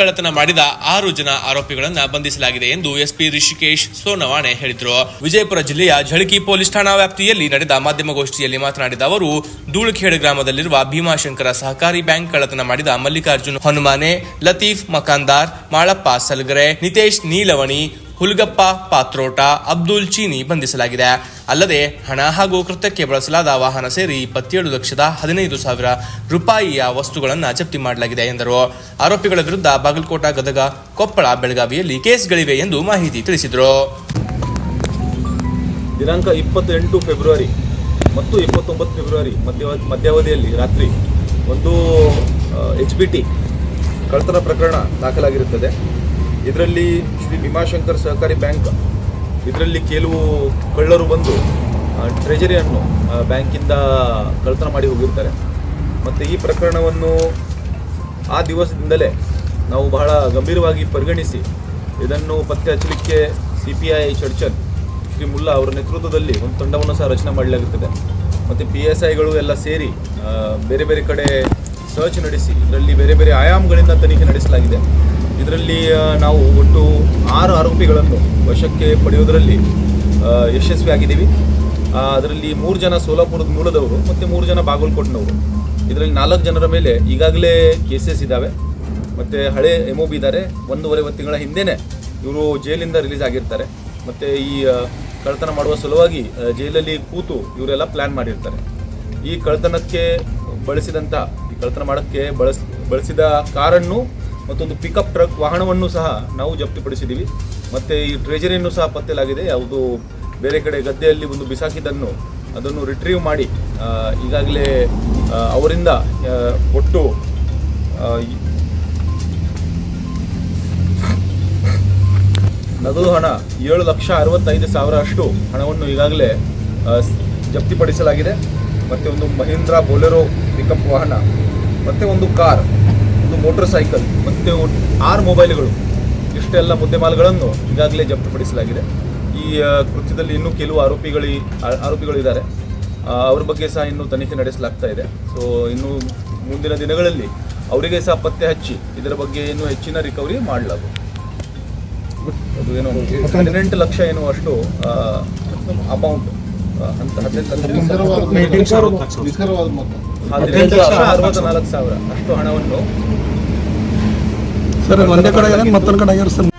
ಕಳ್ಳತನ ಮಾಡಿದ ಆರು ಜನ ಆರೋಪಿಗಳನ್ನ ಬಂಧಿಸಲಾಗಿದೆ ಎಂದು ಎಸ್ಪಿ ರಿಷಿಕೇಶ್ ಸೋನವಾಣೆ ಹೇಳಿದರು. ವಿಜಯಪುರ ಜಿಲ್ಲೆಯ ಝಳಕಿ ಪೊಲೀಸ್ ಠಾಣಾ ವ್ಯಾಪ್ತಿಯಲ್ಲಿ ನಡೆದ ಮಾಧ್ಯಮಗೋಷ್ಠಿಯಲ್ಲಿ ಮಾತನಾಡಿದ ಅವರು ಧೂಳಖೇಡ್ ಗ್ರಾಮದಲ್ಲಿರುವ ಭೀಮಾಶಂಕರ ಸಹಕಾರಿ ಬ್ಯಾಂಕ್ ಕಳ್ಳತನ ಮಾಡಿದ ಮಲ್ಲಿಕಾರ್ಜುನ್ ಹನುಮಾನೆ, ಲತೀಫ್ ಮಕಾಂದಾರ್, ಮಾಳಪ್ಪ ಸಲ್ಗರೆ, ನಿತೇಶ್ ನೀಲವಣಿ ಹುಲ್ಗಪ್ಪ, ಪಾತ್ರೋಟ, ಅಬ್ದುಲ್ ಚೀನಿ ಬಂಧಿಸಲಾಗಿದೆ. ಅಲ್ಲದೆ ಹಣ ಹಾಗೂ ಕೃತ್ಯಕ್ಕೆ ಬಳಸಲಾದ ವಾಹನ ಸೇರಿ ಇಪ್ಪತ್ತೇಳು ಲಕ್ಷದ ಹದಿನೈದು ಸಾವಿರ ರೂಪಾಯಿಯ ವಸ್ತುಗಳನ್ನು ಜಪ್ತಿ ಮಾಡಲಾಗಿದೆ ಎಂದರು. ಆರೋಪಿಗಳ ವಿರುದ್ಧ ಬಾಗಲಕೋಟ, ಗದಗ, ಕೊಪ್ಪಳ, ಬೆಳಗಾವಿಯಲ್ಲಿ ಕೇಸ್ಗಳಿವೆ ಎಂದು ಮಾಹಿತಿ ತಿಳಿಸಿದರು. ದಿನಾಂಕ ಇಪ್ಪತ್ತೆಂಟು ಫೆಬ್ರವರಿ ಮತ್ತು ಇಪ್ಪತ್ತೊಂಬತ್ತು ಫೆಬ್ರವರಿ ಮಧ್ಯ ಮಧ್ಯಾವಧಿಯಲ್ಲಿ ರಾತ್ರಿ ಒಂದು ಎಚ್ ಬಿ ಟಿ ಕಳ್ತನ ಪ್ರಕರಣ ದಾಖಲಾಗಿರುತ್ತದೆ. ಇದರಲ್ಲಿ ಶ್ರೀ ಭೀಮಾಶಂಕರ್ ಸಹಕಾರಿ ಬ್ಯಾಂಕ್, ಇದರಲ್ಲಿ ಕೆಲವು ಕಳ್ಳರು ಬಂದು ಟ್ರೆಜರಿಯನ್ನು ಬ್ಯಾಂಕಿಂದ ಕಳ್ತನ ಮಾಡಿ ಹೋಗಿರ್ತಾರೆ. ಮತ್ತು ಈ ಪ್ರಕರಣವನ್ನು ಆ ದಿವಸದಿಂದಲೇ ನಾವು ಬಹಳ ಗಂಭೀರವಾಗಿ ಪರಿಗಣಿಸಿ, ಇದನ್ನು ಪತ್ತೆ ಹಚ್ಚಲಿಕ್ಕೆ ಸಿ ಪಿ ಐ ಚರ್ಚನ್ ಶ್ರೀ ಮುಲ್ಲಾ ಅವರ ನೇತೃತ್ವದಲ್ಲಿ ಒಂದು ತಂಡವನ್ನು ಸಹ ರಚನೆ ಮಾಡಲಾಗುತ್ತದೆ. ಮತ್ತು ಪಿ ಎಸ್ ಐಗಳು ಎಲ್ಲ ಸೇರಿ ಬೇರೆ ಬೇರೆ ಕಡೆ ಸರ್ಚ್ ನಡೆಸಿ, ಇದರಲ್ಲಿ ಬೇರೆ ಬೇರೆ ಆಯಾಮಗಳಿಂದ ತನಿಖೆ ನಡೆಸಲಾಗಿದೆ. ಇದರಲ್ಲಿ ನಾವು ಒಟ್ಟು ಆರು ಆರೋಪಿಗಳನ್ನು ವಶಕ್ಕೆ ಪಡೆಯುವುದರಲ್ಲಿ ಆ, ಯಶಸ್ವಿಯಾಗಿದ್ದೀವಿ. ಅದರಲ್ಲಿ ಮೂರು ಜನ ಸೋಲಾಪುರದ ಮೂಲದವರು ಮತ್ತು ಮೂರು ಜನ ಬಾಗಲಕೋಟ್ನವರು. ಇದರಲ್ಲಿ ನಾಲ್ಕು ಜನರ ಮೇಲೆ ಈಗಾಗಲೇ ಕೇಸಸ್ ಇದ್ದಾವೆ. ಮತ್ತು ಹಳೆ ಎಂ ಒ ಬಿ ಇದ್ದಾರೆ. ಒಂದೂವರೆ ತಿಂಗಳ ಹಿಂದೆಯೇ ಇವರು ಜೈಲಿಂದ ರಿಲೀಸ್ ಆಗಿರ್ತಾರೆ. ಮತ್ತು ಈ ಕಳ್ಳತನ ಮಾಡುವ ಸಲುವಾಗಿ ಜೈಲಲ್ಲಿ ಕೂತು ಇವರೆಲ್ಲ ಪ್ಲ್ಯಾನ್ ಮಾಡಿರ್ತಾರೆ. ಈ ಕಳ್ಳತನಕ್ಕೆ ಬಳಸಿದಂಥ ಈ ಕಳ್ಳತನ ಮಾಡೋಕ್ಕೆ ಬಳಸ್ ಬಳಸಿದ ಕಾರನ್ನು ಮತ್ತೊಂದು ಪಿಕಪ್ ಟ್ರಕ್ ವಾಹನವನ್ನು ಸಹ ನಾವು ಜಪ್ತಿಪಡಿಸಿದ್ದೀವಿ. ಮತ್ತು ಈ ಟ್ರೆಜರಿಯನ್ನು ಸಹ ಪತ್ತೆಲಾಗಿದೆ. ಯಾವುದು ಬೇರೆ ಕಡೆ ಗದ್ದೆಯಲ್ಲಿ ಒಂದು ಬಿಸಾಕಿದ್ದನ್ನು ಅದನ್ನು ರಿಟ್ರೀವ್ ಮಾಡಿ ಈಗಾಗಲೇ ಅವರಿಂದ ಒಟ್ಟು ನಗದು ಹಣ ಏಳು ಲಕ್ಷ ಅರವತ್ತೈದು ಸಾವಿರ ಅಷ್ಟು ಹಣವನ್ನು ಈಗಾಗಲೇ ಜಪ್ತಿಪಡಿಸಲಾಗಿದೆ. ಮತ್ತು ಒಂದು ಮಹೀಂದ್ರಾ ಬೊಲೆರೋ ಪಿಕಪ್ ವಾಹನ, ಮತ್ತು ಒಂದು ಕಾರ್. ಒಂದು ಮೋಟರ್ ಸೈಕಲ್ ಮತ್ತು ಆರು ಮೊಬೈಲ್ಗಳು. ಇಷ್ಟೆಲ್ಲ ಮುದ್ದೆಮಾಲ್ಗಳನ್ನು ಈಗಾಗಲೇ ಜಪ್ತಿಪಡಿಸಲಾಗಿದೆ. ಈ ಕೃತ್ಯದಲ್ಲಿ ಇನ್ನೂ ಕೆಲವು ಆರೋಪಿಗಳು ಆರೋಪಿಗಳು ಆರೋಪಿಗಳಿದ್ದಾರೆ ಆ, ಅವ್ರ ಬಗ್ಗೆ ಸಹ ಇನ್ನೂ ತನಿಖೆ ನಡೆಸಲಾಗ್ತಾ ಇದೆ. ಸೊ ಇನ್ನು ಮುಂದಿನ ದಿನಗಳಲ್ಲಿ ಅವರಿಗೆ ಸಹ ಪತ್ತೆ ಹಚ್ಚಿ ಇದರ ಬಗ್ಗೆ ಇನ್ನೂ ಹೆಚ್ಚಿನ ರಿಕವರಿ ಮಾಡಲಾಗುವುದು. ಅದು ಏನೋ ಹದಿನೆಂಟು ಲಕ್ಷ ಏನು ಅಷ್ಟು ಅಮೌಂಟ್ ಅಂತ ಹದಿನೆಂಟು ಲಕ್ಷ ಹದಿನೆಂಟು ಲಕ್ಷ ಅರವತ್ತ ನಾಲ್ಕು ಸಾವಿರ ಅಷ್ಟು ಹಣವನ್ನು ಸರ್ ಒಂದೇ ಕಡೆ ಆಗ್ಯಾರ ಮತ್ತೊಂದು ಕಡೆ ಆಗ್ಯಾರ ಸರ್